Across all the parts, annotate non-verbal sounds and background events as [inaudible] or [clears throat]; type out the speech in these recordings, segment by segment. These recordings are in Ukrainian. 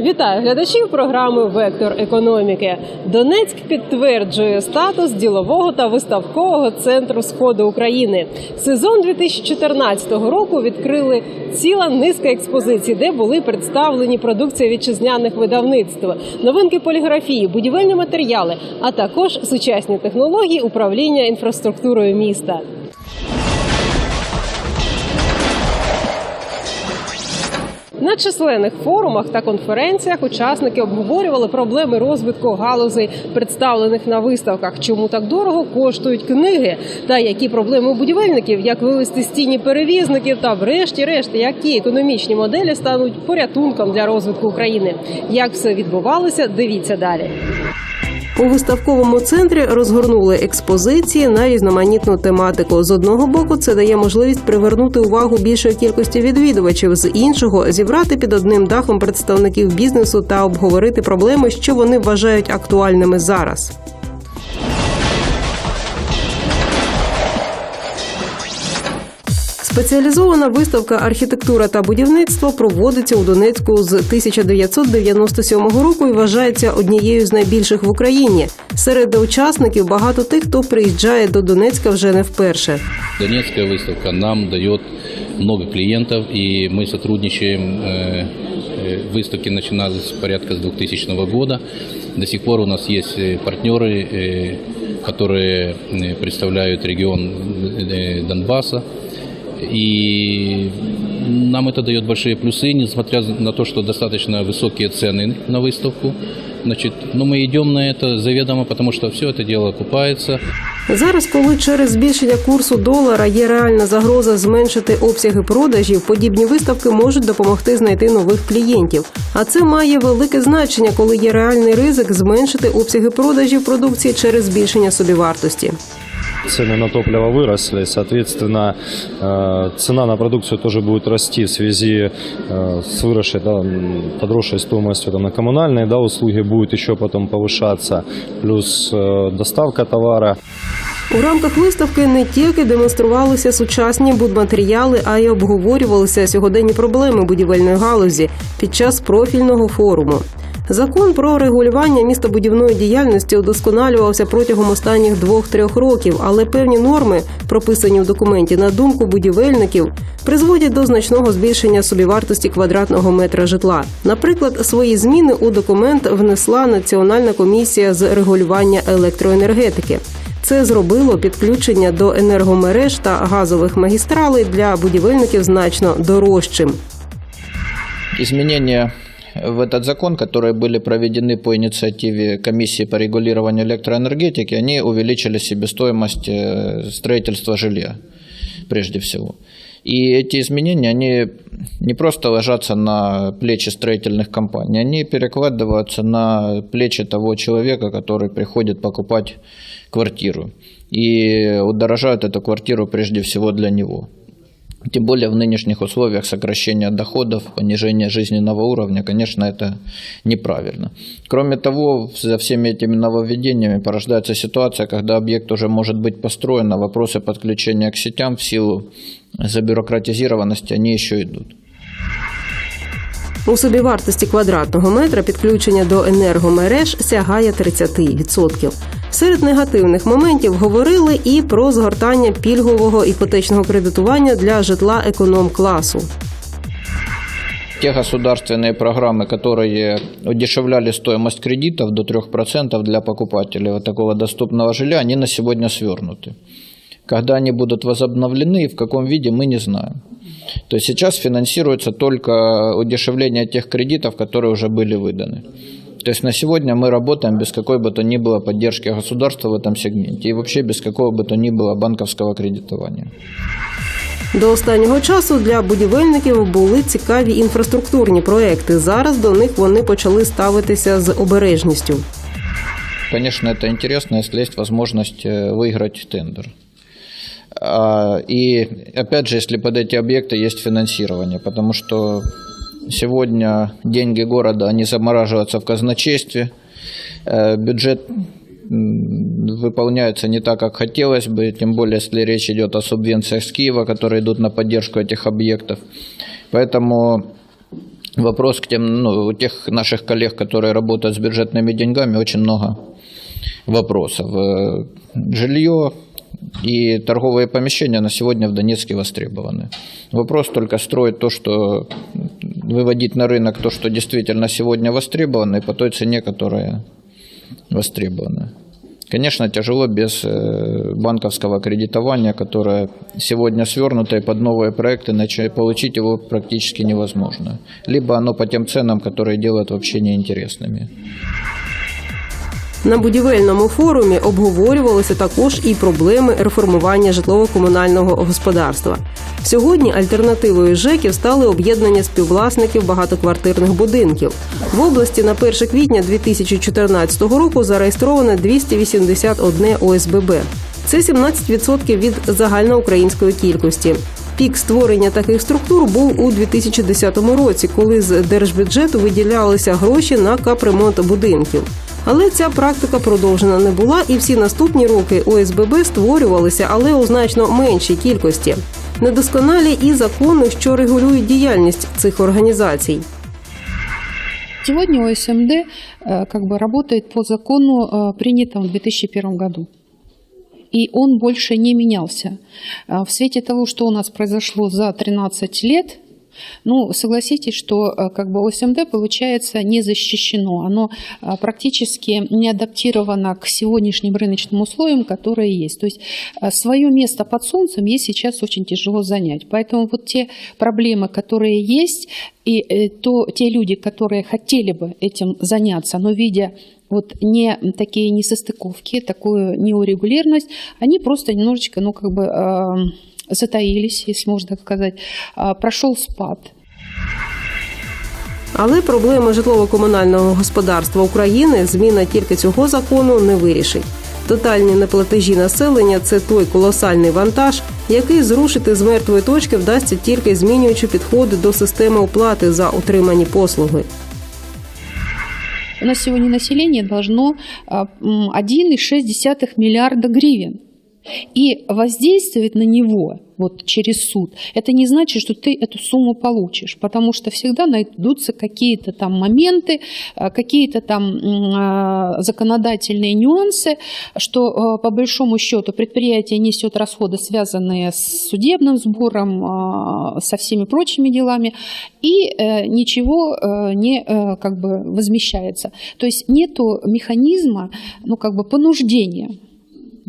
Вітаю глядачів програми Вектор економіки. Донецьк підтверджує статус ділового та виставкового центру сходу України. Сезон 2014 року відкрили ціла низка експозицій, де були представлені продукція вітчизняних видавництв, новинки поліграфії, будівельні матеріали, а також сучасні технології управління інфраструктурою міста. На численних форумах та конференціях учасники обговорювали проблеми розвитку галузей, представлених на виставках, чому так дорого коштують книги, та які проблеми у будівельників, як вивести з тіні перевізників, та врешті-решт, які економічні моделі стануть порятунком для розвитку України. Як все відбувалося, дивіться далі. У виставковому центрі розгорнули експозиції на різноманітну тематику. З одного боку, це дає можливість привернути увагу більшої кількості відвідувачів, з іншого зібрати під одним дахом представників бізнесу та обговорити проблеми, що вони вважають актуальними зараз. Спеціалізована виставка архітектура та будівництво проводиться у Донецьку з 1997 року і вважається однією з найбільших в Україні. Серед учасників багато тих, хто приїжджає до Донецька вже не вперше. Донецкая выставка нам дает много клиентов, и мы сотрудничаем. э, э, Выставки начинались порядка с 2000 года. До сих пор у нас есть э, партнеры, э, которые э, представляют регион э, Донбасса. И нам это дает большие плюсы, несмотря на то, что достаточно высокие цены на выставку. Значит, но мы идем на это заведомо, потому что все это дело окупается. Зараз, коли через збільшення курсу долара є реальна загроза зменшити обсяги продажів, подібні виставки можуть допомогти знайти нових клієнтів. А це має велике значення, коли є реальний ризик зменшити обсяги продажів продукції через збільшення собівартості. Цены на топливо выросли, соответственно, э, цена на продукцию тоже будет расти в связи э, с выросшей, да, м, подросшей стоимостью там, на коммунальные да, услуги будет еще потом повышаться, плюс э, доставка товара. У рамках виставки не тільки демонструвалися сучасні будматеріали, а й обговорювалися сьогоденні проблеми будівельної галузі під час профільного форуму. Закон про регулювання містобудівної діяльності удосконалювався протягом останніх двох-трьох років, але певні норми, прописані в документі на думку будівельників, призводять до значного збільшення собівартості квадратного метра житла. Наприклад, свої зміни у документ внесла Національна комісія з регулювання електроенергетики. Це зробило підключення до енергомереж та газових магістралей для будівельників значно дорожчим. изменения в этот закон, которые были проведены по инициативе комиссии по регулированию электроэнергетики, они увеличили себестоимость э, строительства жилья, прежде всего. И эти изменения, они не просто ложатся на плечи строительных компаний, они перекладываются на плечи того человека, который приходит покупать квартиру. И удорожают эту квартиру прежде всего для него. Тем более в нынешних условиях сокращения доходов, понижения жизненного уровня, конечно, это неправильно. Кроме того, за всеми этими нововведениями порождается ситуация, когда объект уже может быть построен, а вопросы подключения к сетям в силу забюрократизированности, они еще идут. У собівартості квадратного метра підключення до енергомереж сягає 30%. Серед негативних моментів говорили і про згортання пільгового іпотечного кредитування для житла економ-класу. Те государственные программы, которые удешевляли стоимость кредитов до 3% для покупателей вот такого доступного жилья, они на сегодня свернуты. Когда они будут возобновлены и в каком виде, мы не знаем. То есть сейчас финансируется только удешевление тех кредитов, которые уже были выданы. То есть на сегодня мы работаем без какой бы то ни было поддержки государства в этом сегменте и вообще без какого бы то ни было банковского кредитования. До останнього часу для будівельників були цікаві інфраструктурні проекти. Зараз до них вони почали ставитися з обережністю. Конечно, это интересно, если есть возможность э, выиграть тендер. А, И опять же, если под эти объекты есть финансирование, потому что сегодня деньги города, они замораживаются в казначействе, Э, бюджет выполняется не так, как хотелось бы, тем более, если речь идет о субвенциях с Киева, которые идут на поддержку этих объектов. Поэтому вопрос к тем, ну, у тех наших коллег, которые работают с бюджетными деньгами, очень много вопросов. Э, Жилье и торговые помещения на сегодня в Донецке востребованы. Вопрос только строить то, что выводить на рынок то, что действительно сегодня востребовано, и по той цене, которая востребована. Конечно, тяжело без э, банковского кредитования, которое сегодня свернуто, и под новые проекты получить его практически невозможно. Либо оно по тем ценам, которые делают вообще неинтересными. На будівельному форумі обговорювалися також і проблеми реформування житлово-комунального господарства. Сьогодні альтернативою ЖЕКів стали об'єднання співвласників багатоквартирних будинків. В області на 1 квітня 2014 року зареєстровано 281 ОСББ. Це 17% від загальноукраїнської кількості. Пік створення таких структур був у 2010 році, коли з держбюджету виділялися гроші на капремонт будинків. Але ця практика продовжена не була, і всі наступні роки ОСББ створювалися, але у значно меншій кількості. Недосконалі і закони, що регулюють діяльність цих організацій. Сегодня ОСМД э, как бы работает по закону, э, принятому в 2001 году. И он больше не менялся. Э, В свете того, что у нас произошло за 13 лет, ну, согласитесь, что э, как бы ОСМД, получается, не защищено. Оно э, практически не адаптировано к сегодняшним рыночным условиям, которые есть. То есть свое место под солнцем ей сейчас очень тяжело занять. Поэтому вот те проблемы, которые есть, и э, то, те люди, которые хотели бы этим заняться, но видя вот не такие несостыковки, такую неурегулярность, они просто немножечко, ну, как бы э, затаились, если можно так сказать. А, Прошел спад. Але проблеми житлово-комунального господарства України зміна тільки цього закону не вирішить. Тотальні неплатежі населення це той колосальний вантаж, який зрушити з мертвої точки вдасться тільки змінюючи підходи до системи оплати за отримані послуги. У нас сегодня население должно а, м, 1,6 миллиарда гривен И воздействовать на него вот через суд, это не значит, что ты эту сумму получишь, потому что всегда найдутся какие-то там моменты, а, какие-то там м, а, законодательные нюансы, что а, по большому счету предприятие несет расходы, связанные с судебным сбором, а, со всеми прочими делами, и э, ничего э, не э, как бы возмещается. То есть нету механизма, ну как бы понуждения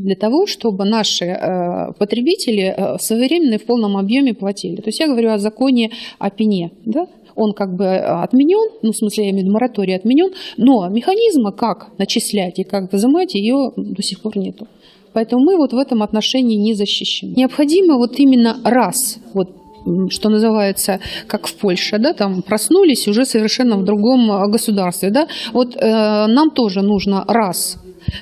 для того, чтобы наши э, потребители э, своевременно и в полном объеме платили. То есть я говорю о законе о пене, да? Он как бы э, отменен, ну, в смысле, я имею в виду, мораторий отменен, но механизма, как начислять и как взимать, ее до сих пор нету. Поэтому мы вот в этом отношении не защищены. Необходимо вот именно раз, вот что называется, как в Польше, да, там проснулись уже совершенно в другом государстве, да, вот э, нам тоже нужно раз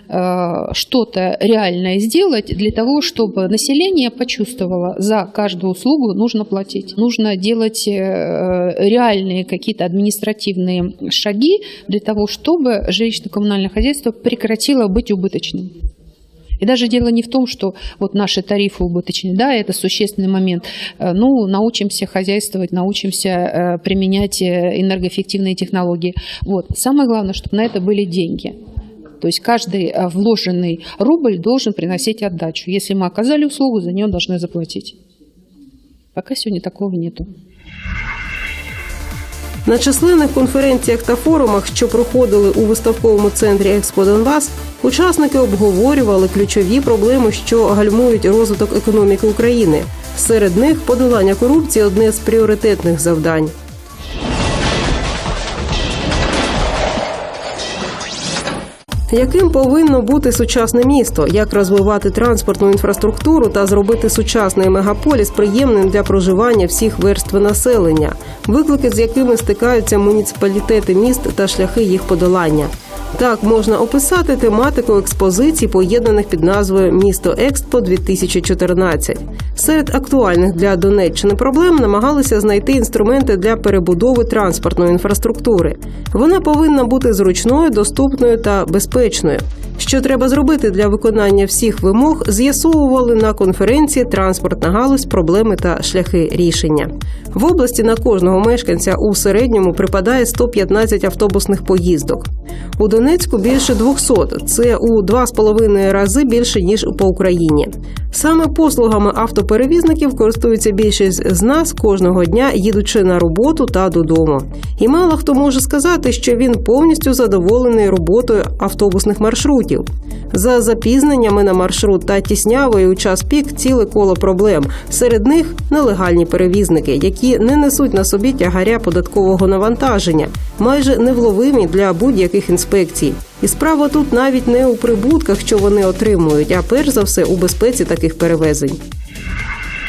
что-то реальное сделать для того, чтобы население почувствовало, за каждую услугу нужно платить. Нужно делать э, реальные какие-то административные шаги для того, чтобы жилищно-коммунальное хозяйство прекратило быть убыточным. И даже дело не в том, что вот наши тарифы убыточны, да, это существенный момент. Э, Ну, научимся хозяйствовать, научимся э, применять э, энергоэффективные технологии. Вот. Самое главное, чтобы на это были деньги. То есть каждый э, вложенный рубль должен приносить отдачу. Если мы оказали услугу, за нее должны заплатить. Пока сегодня такого нету. На численних конференціях та форумах, що проходили у виставковому центрі Експо Донбас, учасники обговорювали ключові проблеми, що гальмують розвиток економіки України. Серед них подолання корупції одне з пріоритетних завдань. Яким повинно бути сучасне місто? Як розвивати транспортну інфраструктуру та зробити сучасний мегаполіс приємним для проживання всіх верств населення? Виклики, з якими стикаються муніципалітети міст та шляхи їх подолання. Так можна описати тематику експозицій, поєднаних під назвою Місто Експо 2014 Серед актуальних для Донеччини проблем намагалися знайти інструменти для перебудови транспортної інфраструктури. Вона повинна бути зручною, доступною та безпечною. Що треба зробити для виконання всіх вимог, з'ясовували на конференції Транспортна галузь, проблеми та шляхи рішення. В області на кожного мешканця у середньому припадає 115 автобусних поїздок. У Донецьку більше 200 – це у 2,5 рази більше ніж по Україні. Саме послугами автоперевізників користуються більшість з нас кожного дня, їдучи на роботу та додому. І мало хто може сказати, що він повністю задоволений роботою автобусних маршрутів. За запізненнями на маршрут та тіснявою у час пік ціле коло проблем. Серед них нелегальні перевізники, які не несуть на собі тягаря податкового навантаження, майже невловимі для будь-яких інспекцій. І справа тут навіть не у прибутках, що вони отримують, а перш за все у безпеці таких перевезень.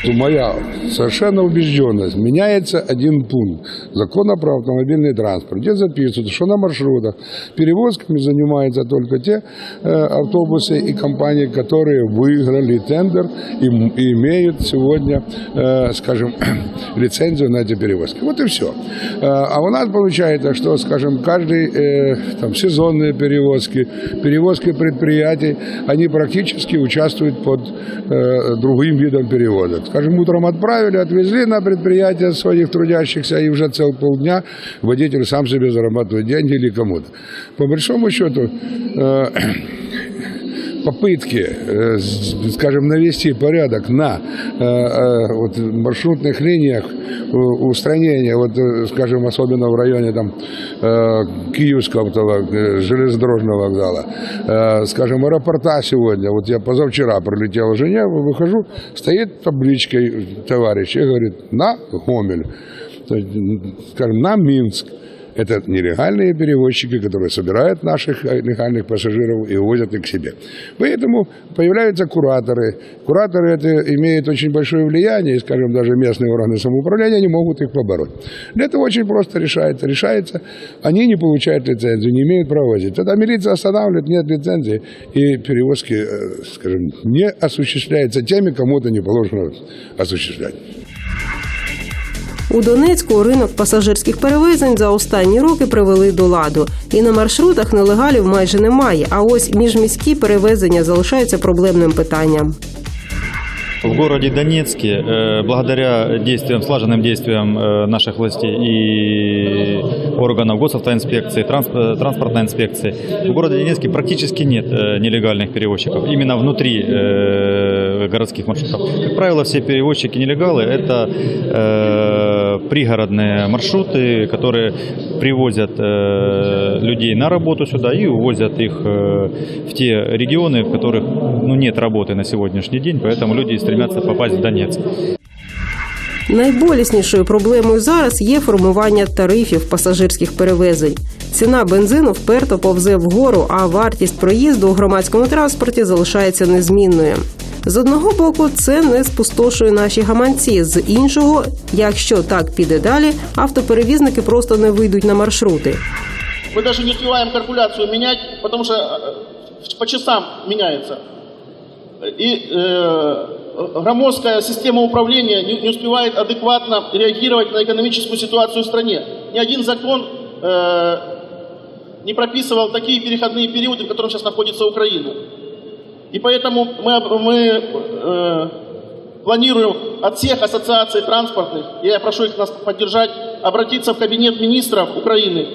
Моя совершенно убежденность. Меняется один пункт закона про автомобильный транспорт, где записывают, что на маршрутах перевозками занимаются только те э, автобусы и компании, которые выиграли тендер и, и имеют сегодня, э, скажем, [clears throat] лицензию на эти перевозки. Вот и все. А у нас получается, что, скажем, каждый э, там, сезонные перевозки, перевозки предприятий, они практически участвуют под э, другим видом перевода. Скажем, утром отправили, отвезли на предприятие своих трудящихся, и уже цел полдня водитель сам себе зарабатывает деньги или кому-то. По большому счету, э, [clears throat] попытки, э, с- скажем, навести порядок на э, э, вот, маршрутных линиях э, устранения, вот, э, скажем, особенно в районе там, э, Киевского автовокзала, э, железнодорожного вокзала, э, скажем, аэропорта сегодня, вот я позавчера прилетел к жене, выхожу, стоит табличкой товарищ и говорит, на Гомель, То есть, м, скажем, на Минск. Это нелегальные перевозчики, которые собирают наших э, легальных пассажиров и увозят их к себе. Поэтому появляются кураторы. Кураторы это имеют очень большое влияние, и, скажем, даже местные органы самоуправления не могут их побороть. Для этого очень просто решается. Решается, они не получают лицензию, не имеют права возить. Тогда милиция останавливает, нет лицензии, и перевозки, э, скажем, не осуществляются теми, кому это не положено осуществлять. У Донецьку ринок пасажирських перевезень за останні роки привели до ладу. І на маршрутах нелегалів майже немає. А ось міжміські перевезення залишаються проблемним питанням. В городе Донецке, э, благодаря действиям, слаженным действиям э, наших властей и органов госавтоинспекции, трансп- э, транспортной инспекции, в городе Донецке практически нет э, нелегальных перевозчиков именно внутри э, городских маршрутов. Как правило, все перевозчики нелегалы это э, пригородные маршруты, которые привозят э, людей на работу сюда и увозят их э, в те регионы, в которых ну, нет работы на сегодняшний день, поэтому люди стремятся попасть в Донецк. Найболіснішою проблемою зараз є формування тарифів пасажирських перевезень. Ціна бензину вперто повзе вгору, а вартість проїзду у громадському транспорті залишається незмінною. З одного боку, це не спустошує наші гаманці. З іншого, якщо так піде далі, автоперевізники просто не вийдуть на маршрути. Мы даже не успеваем калькуляцию менять, потому что э, по часам меняется. И э, громоздкая система управления не, не успевает адекватно реагировать на экономическую ситуацию в стране. Ни один закон э, не прописывал такие переходные периоды, в которых сейчас находится Украина. И поэтому мы, мы э, планируем от всех ассоциаций транспортных, я прошу их нас поддержать, обратиться в Кабинет министров Украины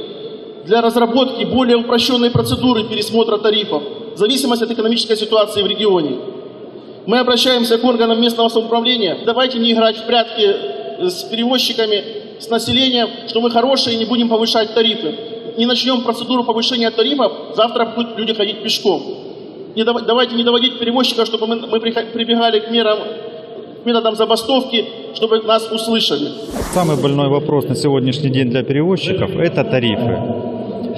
для разработки более упрощенной процедуры пересмотра тарифов в зависимости от экономической ситуации в регионе. Мы обращаемся к органам местного самоуправления. Давайте не играть в прятки с перевозчиками, с населением, что мы хорошие и не будем повышать тарифы. Не начнем процедуру повышения тарифов, завтра будут люди ходить пешком. Не дав- давайте не доводить перевозчика, чтобы мы, мы прибегали к мерам, к методам забастовки, чтобы нас услышали. Самый больной вопрос на сегодняшний день для перевозчиков – это тарифы,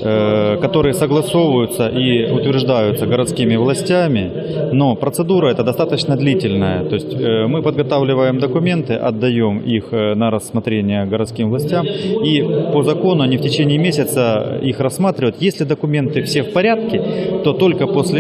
э, которые согласовываются и утверждаются городскими властями, но процедура эта достаточно длительная. То есть э, мы подготавливаем документы, отдаем их э, на рассмотрение городским властям, и по закону они в течение месяца их рассматривают. Если документы все в порядке, то только после